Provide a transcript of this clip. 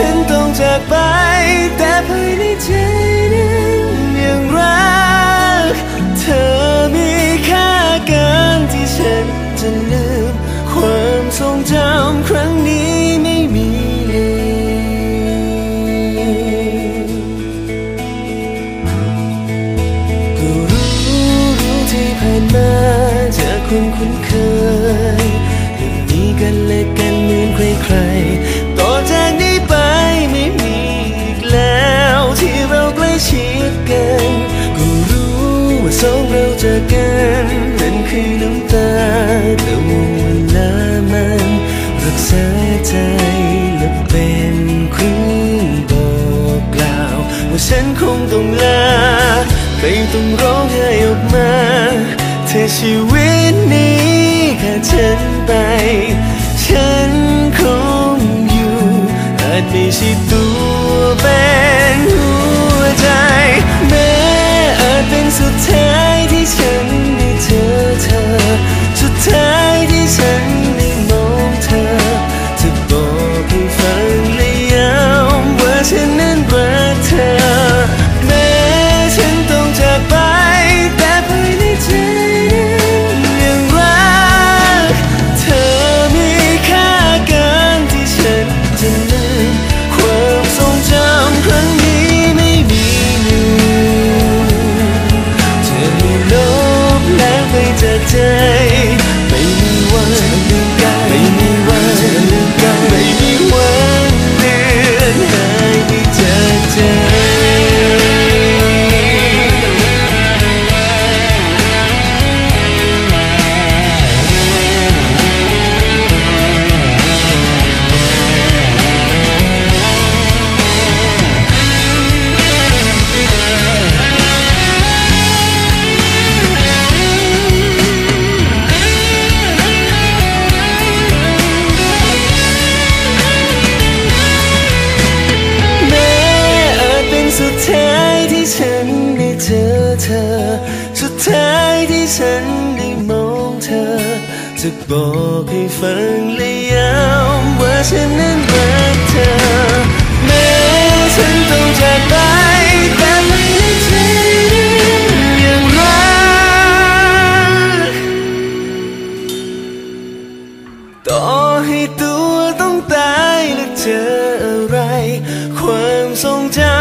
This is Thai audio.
ฉันต้องจากไป แต่ภายในใจนั้นยังรัก เธอมีค่าเกินที่ฉันจะลืม ความทรงจำครั้งนี้ไม่มีก็รู้รู้ที่ผ่านมาจากคนคุ้นเคย ว่าสองเราเจอกันนั่นคือน้ำตาแต่ว่าเวลามันรักษาใจและเป็นเครื่องบอกกล่าว ว่าฉันคงต้องลาไม่ต้องร้องไห้ออกมา เธอชีวิตนี้ขาดฉันไป ฉันคงอยู่อาจไม่ใช่ตัว ไจะบอกให้ฟังและย้ำว่าฉันนั้นรักเธอ แม้ฉันต้องจากไปแต่มัในใจยังรักต่อให้ตัวต้องตายและเจออะไร ความทรงจำ